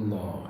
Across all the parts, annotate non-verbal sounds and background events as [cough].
আল্লাহ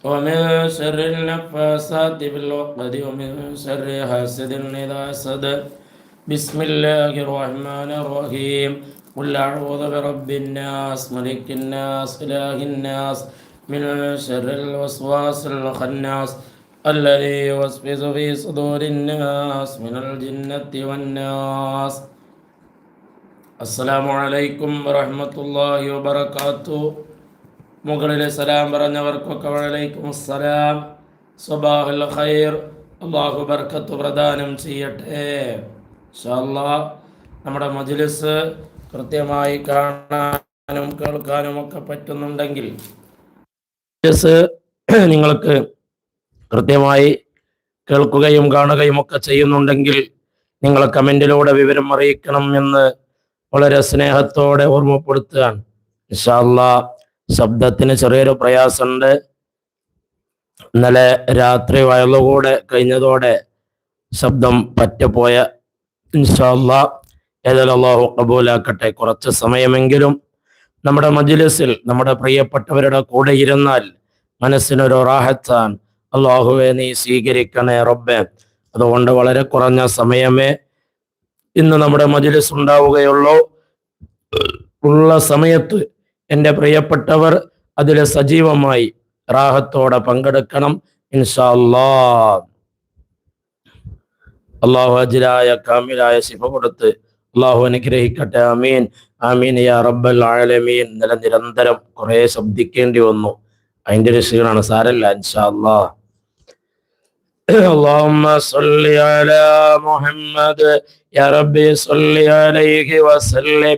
ومن شر النفاسات في العقد ومن شر حاسد إذا حسد. بسم الله الرحمن الرحيم. قل أعوذ برب الناس ملك الناس إله الناس من شر الوسواس الخناس الذي يوسوس في صدور الناس من الجنة والناس. السلام عليكم ورحمة الله وبركاته. മുകളിൽ സലാം പറഞ്ഞവർക്കൊക്കെ വലൈക്കും സലാം സ്വബാഹുൽ ഖൈർ. അള്ളാഹു ബർക്കത്ത് പ്രദാനം ചെയ്യട്ടെ. നമ്മുടെ മജ്ലിസ് കൃത്യമായി കാണാനും കേൾക്കാനും ഒക്കെ പറ്റുന്നുണ്ടെങ്കിൽ മജ്ലിസ് നിങ്ങൾക്ക് കൃത്യമായി കേൾക്കുകയും കാണുകയും ഒക്കെ ചെയ്യുന്നുണ്ടെങ്കിൽ നിങ്ങൾ കമന്റിലൂടെ വിവരം അറിയിക്കണം എന്ന് വളരെ സ്നേഹത്തോടെ ഓർമ്മപ്പെടുത്തുകയാണ്. ഇൻഷാല്ലാ ശബ്ദത്തിന് ചെറിയൊരു പ്രയാസമുണ്ട്. ഇന്നലെ രാത്രി വയലുകൂടെ കഴിഞ്ഞതോടെ ശബ്ദം പറ്റപ്പോയ ഇൻഷാല്ല ഏതായാലും കബൂലാക്കട്ടെ കുറച്ച് സമയമെങ്കിലും നമ്മുടെ മജ്ലിസിൽ നമ്മുടെ പ്രിയപ്പെട്ടവരുടെ കൂടെ ഇരുന്നാൽ മനസ്സിനൊരു റാഹത്താൻ അള്ളാഹുവെ നീ സ്വീകരിക്കണേ റബ്ബെ. അതുകൊണ്ട് വളരെ കുറഞ്ഞ സമയമേ ഇന്ന് നമ്മുടെ മജ്ലിസ് ഉണ്ടാവുകയുള്ളൂ. ഉള്ള സമയത്ത് എൻ്റെ പ്രിയപ്പെട്ടവർ അതിൽ സജീവമായി റാഹത്തോടെ പങ്കെടുക്കണം ഇൻഷാല്ലാ അള്ളാഹു അജിലായ കാമിലായ ശിഫ കൊടുത്ത് അള്ളാഹു അനുഗ്രഹിക്കട്ടെ അമീൻ ആമീൻ യാ റബ്ബൽ ആലമീൻ നില നിരന്തരം കുറെ ശബ്ദിക്കേണ്ടി വന്നു അതിന്റെ ഒരു ക്ഷീണാണ് സാരല്ല ഇൻഷാല്ലാ اللهم صل على محمد يا ربي صل عليه وسلم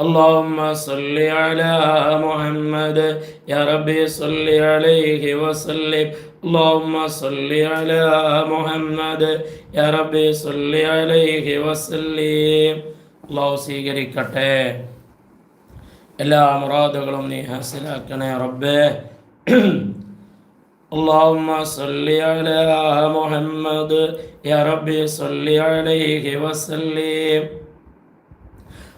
اللهم صل على محمد يا ربي صل عليه وسلم اللهم صل على محمد يا ربي صل عليه وسلم അള്ളാഹു സ്വീകരിക്കട്ടെ എല്ലാ മുറാദുകളും നീ ഹാസിലാക്കണേ റബ്ബേ اللهم صل على محمد يا ربي صل عليه وسلم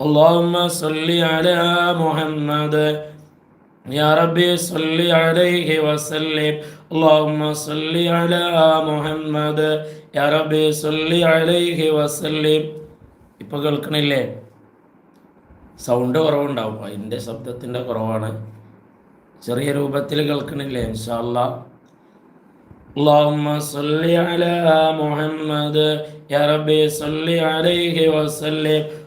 اللهم صل على محمد يا ربي صل عليه وسلم اللهم صل على محمد يا ربي صل عليه وسلم ഇപ്പോൾ കേൾക്കണില്ലേ സൗണ്ട് കുറവുണ്ടാവും അതിൻ്റെ ശബ്ദത്തിൻ്റെ കുറവാണ് ചെറിയ രൂപത്തിൽ കേൾക്കണില്ലേ ഇൻഷാല്ല اللهم صل على محمد يا ربي صل عليه وسلم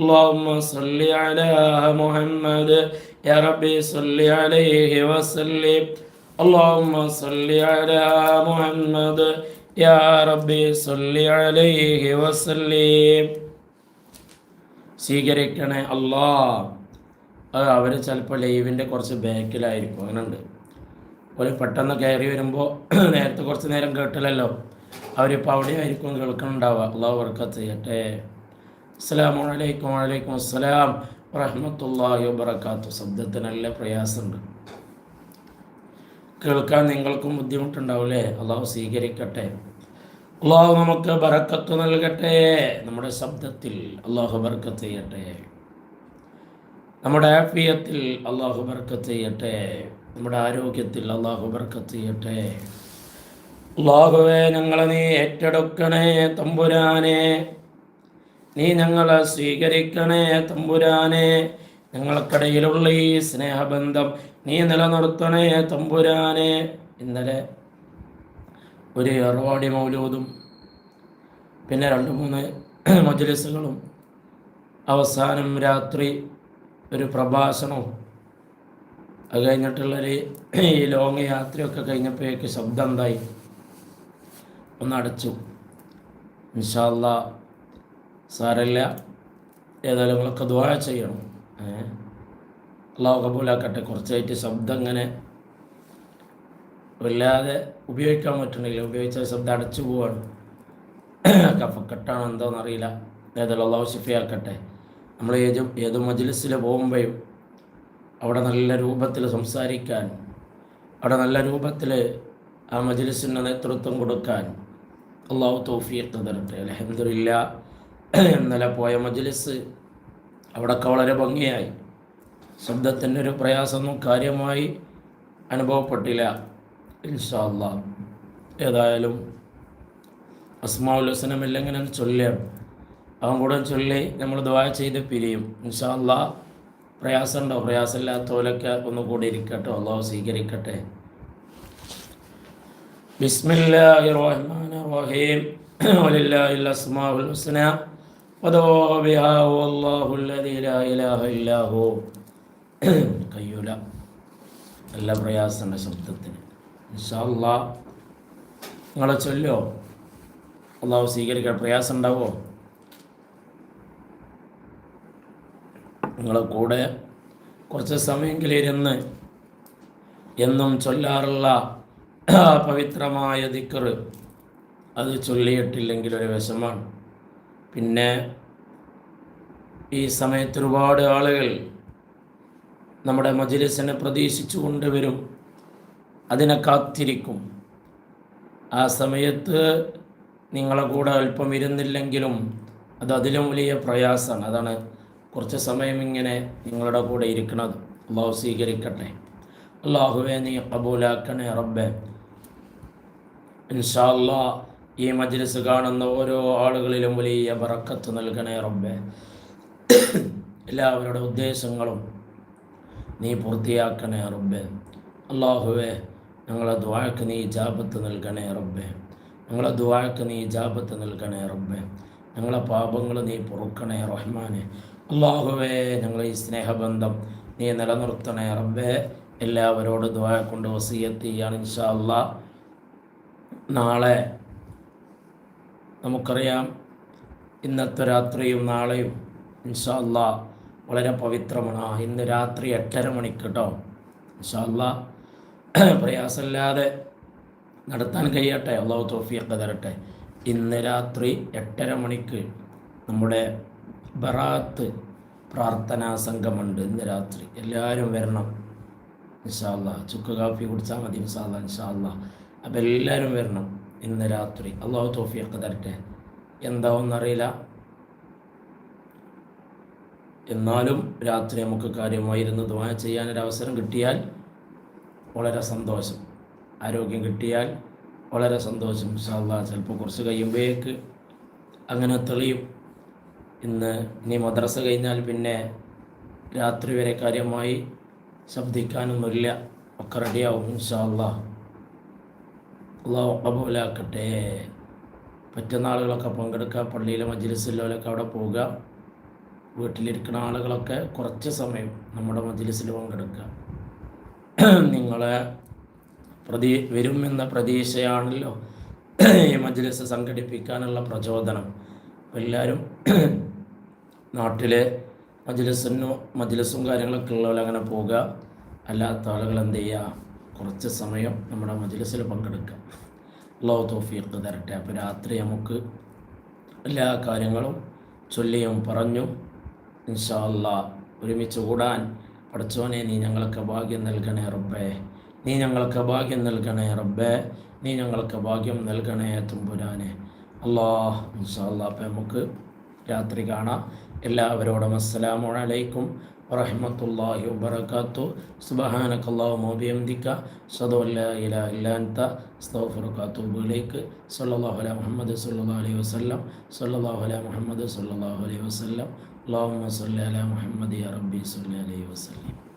اللهم صل على محمد يا ربي صل عليه وسلم اللهم صل على محمد يا ربي صل عليه وسلم സ്വീകരിക്കണേ അല്ലാ അത് അവർ ചിലപ്പോൾ ലൈവിൻ്റെ കുറച്ച് ബാക്കിലായിരിക്കും അങ്ങനെ ഉണ്ട് ഒരു പെട്ടെന്ന് കയറി വരുമ്പോൾ [clears throat] നേരത്തെ കുറച്ച് നേരം കേട്ടില്ലല്ലോ അവരിപ്പോൾ അവിടെ ആയിരിക്കും കേൾക്കുന്നുണ്ടാവുക അള്ളാഹു വർക്കത്ത് ചെയ്യട്ടെ അസ്സാം അലൈക്കും വലൈക്കും അസ്സലാം വറഹമത്തല്ലാഹി വബർക്കാത്തു ശബ്ദത്തിന് നല്ല പ്രയാസമുണ്ട്. കേൾക്കാൻ നിങ്ങൾക്കും ബുദ്ധിമുട്ടുണ്ടാവില്ലേ അള്ളാഹു സ്വീകരിക്കട്ടെ. അള്ളാഹു നമുക്ക് ബറക്കത്ത് നൽകട്ടെ. നമ്മുടെ ശബ്ദത്തിൽ അള്ളാഹു ബർക്കത്ത് ചെയ്യട്ടെ. നമ്മുടെ ആഫിയത്തിൽ അള്ളാഹു ബർക്കത്ത് ചെയ്യട്ടെ. നമ്മുടെ ആരോഗ്യത്തിൽ അള്ളാഹു ബർക്കത്ത് ചെയ്യട്ടെ. അള്ളാഹുവെ ഞങ്ങളെ നീ ഏറ്റെടുക്കണേ തമ്പുരാനെ. നീ ഞങ്ങളെ സ്വീകരിക്കണേ തമ്പുരാനെ. ഞങ്ങൾക്കിടയിലുള്ള ഈ സ്നേഹബന്ധം നീ നിലനിർത്തണേ തമ്പുരാനെ. ഇന്നലെ ഒരു അറുവാടി മൗലൂദും പിന്നെ രണ്ട് മൂന്ന് മജ്ലിസുകളും അവസാനം രാത്രി ഒരു പ്രഭാഷണവും അത് കഴിഞ്ഞിട്ടുള്ളൊരു ഈ ലോങ് യാത്രയൊക്കെ കഴിഞ്ഞപ്പോഴേക്ക് ശബ്ദം എന്തായി? ഒന്നടച്ചു ഇൻഷാല്ല സാരല്ല ഏതായാലും നിങ്ങളൊക്കെ ദ്വാഴ ചെയ്യണം. അള്ളാഹു കബൂലാക്കട്ടെ. കുറച്ചായിട്ട് ശബ്ദം ഇങ്ങനെ വല്ലാതെ ഉപയോഗിക്കാൻ പറ്റണില്ല. ഉപയോഗിച്ച ശബ്ദം അടച്ചു പോവാണ്. കഫക്കെട്ടാണോ എന്തോന്നറിയില്ല ഏതായാലും അള്ളാഹു ഷിഫിയാക്കട്ടെ നമ്മൾ ഏത് ഏത് മജ്ലിസിൽ പോകുമ്പോഴും അവിടെ നല്ല രൂപത്തിൽ സംസാരിക്കാൻ അവിടെ നല്ല രൂപത്തിൽ ആ മജ്ലിസിന് നേതൃത്വം കൊടുക്കാൻ അള്ളാഹു തൗഫീഖ് തരട്ടെ അലഹമില്ല ഇന്നലെ പോയ മജ്ലിസ് അവിടെയൊക്കെ വളരെ ഭംഗിയായി. ശബ്ദത്തിന്റെ ഒരു പ്രയാസമൊന്നും കാര്യമായി അനുഭവപ്പെട്ടില്ല. ഇൻഷാല്ല ഏതായാലും അസ്മാവുൽ ഞാൻ ചൊല്ലാം. അവൻ കൂടെ ചൊല്ലി നമ്മൾ ദ്വായ ചെയ്ത് പിരിയും. ഇൻഷാല്ല പ്രയാസമുണ്ടോ? പ്രയാസമില്ലാത്തവരൊക്കെ ഒന്ന് കൂടി ഇരിക്കട്ടെ. അള്ളാഹു സ്വീകരിക്കട്ടെ. ബിസ്മില്ലാഹി റഹ്മാൻ റഹീം. [clears throat] വലില്ലാഹിൽ അസ്മാഉൽ ഹുസ്ന. വദഊ ബിഹാ വല്ലാഹു അല്ലദീ ലാ ഇലാഹ ഇല്ലാ ഹു കയ്യൂല. നല്ല പ്രയാസമുണ്ട് ശബ്ദത്തിന്. ഇൻഷാല്ലാ നിങ്ങളെ ചൊല്ലോ. അള്ളാഹു സ്വീകരിക്കാൻ പ്രയാസം ഉണ്ടാവോ നിങ്ങളെ കൂടെ കുറച്ച് സമയമെങ്കിലും ഇരുന്ന് എന്നും ചൊല്ലാറുള്ള പവിത്രമായ ദിക്കറ് അത് ചൊല്ലിയിട്ടില്ലെങ്കിൽ ഒരു വിഷമാണ് പിന്നെ ഈ സമയത്ത് ഒരുപാട് ആളുകൾ നമ്മുടെ മജിലിസിനെ പ്രതീക്ഷിച്ചു കൊണ്ടുവരും അതിനെ കാത്തിരിക്കും. ആ സമയത്ത് നിങ്ങളെ കൂടെ അല്പം ഇരുന്നില്ലെങ്കിലും അത് അതിലും വലിയ പ്രയാസമാണ്. അതാണ് കുറച്ച് സമയം ഇങ്ങനെ നിങ്ങളുടെ കൂടെ ഇരിക്കുന്നത്. അള്ളാഹു സ്വീകരിക്കട്ടെ. അള്ളാഹുവെ നീ കബൂലാക്കണേ റബ്ബെ. ഇൻഷാല്ലാ ഈ മജ്ലിസ് കാണുന്ന ഓരോ ആളുകളിലും വലിയ ബറക്കത്ത് നൽകണേ റബ്ബെ. എല്ലാവരുടെ ഉദ്ദേശങ്ങളും നീ പൂർത്തിയാക്കണേ റബ്ബെ. അള്ളാഹുവെ ഞങ്ങളെ ദ്വാക്ക് നീ ജാപത്ത് നൽകണേ റബ്ബെ. ഞങ്ങളെ ദ്വാക്ക് നീ ജാപത്ത് നൽകണേ റബ്ബെ. ഞങ്ങളെ പാപങ്ങൾ നീ പൊറുക്കണേ റഹ്മാനെ. അള്ളാഹുവേ ഞങ്ങളെ ഈ സ്നേഹബന്ധം നീ നിലനിർത്തണേ റബ്ബെ. എല്ലാവരോട് ദ്വാക്കൊണ്ട് വസീയത്ത് ചെയ്യാണ് ഇൻഷാ അല്ലാ നാളെ നമുക്കറിയാം ഇന്നത്തെ രാത്രിയും നാളെയും ഇൻഷാ അല്ലാ വളരെ പവിത്രമാണ്. ഇന്ന് രാത്രി എട്ടര മണിക്ക് കേട്ടോ ഇൻഷാ അല്ലാ [clears throat] പ്രയാസമില്ലാതെ നടത്താൻ കഴിയട്ടെ. അള്ളാഹു തോഫിയൊക്കെ തരട്ടെ. ഇന്ന് രാത്രി എട്ടര മണിക്ക് നമ്മുടെ ബറാത്ത് പ്രാർത്ഥനാ സംഘമുണ്ട് ഇന്ന് രാത്രി. എല്ലാവരും വരണം. ഇൻഷാല്ല ചുക്ക് കാപ്പി കുടിച്ചാൽ മതി ഇൻഷാല്ല ഇൻഷാല്ല അപ്പം എല്ലാവരും വരണം. ഇന്ന് രാത്രി. അള്ളാഹു തോഫിയൊക്കെ തരട്ടെ. എന്താവെന്നറിയില്ല. എന്നാലും രാത്രി നമുക്ക് കാര്യമായിരുന്നു ദ്വാ ചെയ്യാനൊരവസരം കിട്ടിയാൽ വളരെ സന്തോഷം. ആരോഗ്യം കിട്ടിയാൽ വളരെ സന്തോഷം. സാധാ ചിലപ്പോൾ കുറച്ച് കഴിയുമ്പോഴേക്ക് അങ്ങനെ തെളിയും. ഇന്ന് ഇനി മദ്രസ കഴിഞ്ഞാൽ പിന്നെ രാത്രി വരെ കാര്യമായി ശബ്ദിക്കാനൊന്നുമില്ല. ഒക്കെ റെഡിയാവും ഇൻഷാ അള്ളാഹു കബൂലാക്കട്ടെ പറ്റുന്ന ആളുകളൊക്കെ പങ്കെടുക്കുക പള്ളിയിലെ മജ്ലിസിലൊക്കെ അവിടെ പോവുക. വീട്ടിലിരിക്കുന്ന ആളുകളൊക്കെ കുറച്ച് സമയം നമ്മുടെ മജ്ലിസിൽ പങ്കെടുക്കുക. നിങ്ങളെ പ്രതീ വരുമെന്ന പ്രതീക്ഷയാണല്ലോ ഈ മജ്ലിസ് സംഘടിപ്പിക്കാനുള്ള പ്രചോദനം. എല്ലാവരും നാട്ടിലെ മജ്ലിസിനോ മജ്ലിസും കാര്യങ്ങളൊക്കെ ഉള്ളവരങ്ങനെ പോവുക. അല്ലാത്ത ആളുകൾ എന്ത് ചെയ്യുക? കുറച്ച് സമയം നമ്മുടെ മജ്ലിസിൽ പങ്കെടുക്കുക അള്ളാഹു തോഫിയൊക്കെ തരട്ടെ. അപ്പോൾ രാത്രി നമുക്ക് എല്ലാ കാര്യങ്ങളും ചൊല്ലിയും പറഞ്ഞും ഇൻഷാല്ല ഒരുമിച്ച് കൂടാൻ പഠിച്ചോനെ നീ ഞങ്ങൾക്ക് ഭാഗ്യം നൽകണേ റബ്ബേ. നീ ഞങ്ങൾക്ക് ഭാഗ്യം നൽകണേ റബ്ബേ. നീ ഞങ്ങൾക്ക് ഭാഗ്യം നൽകണേ തുമ്പുരാനെ. അള്ളാഹ് ഇൻഷാല്ല അപ്പം നമുക്ക് രാത്രി കാണാം. എല്ലാവരോടും അസ്സലാമു അലൈക്കും വറഹമത്തല്ലാഹി വബർക്കാത്തു സുബഹാനക്കല്ലാഹു മോബിയംദിക്ക സദോല്ല ഇല്ലാത്ത സ്തോഫുറക്കാത്തുബുലേക്ക് സല്ലാഹു അല മുഹമ്മദ് സല്ലാ അലൈഹി വസ്ലം സല്ലാഹു അല മുഹമ്മദ് സല്ലാഹു അലൈഹി വസ്ലം അള്ളാഹു സല്ല അല മുഹമ്മദ് അറബി സല്ല അലൈഹി വസ്ലം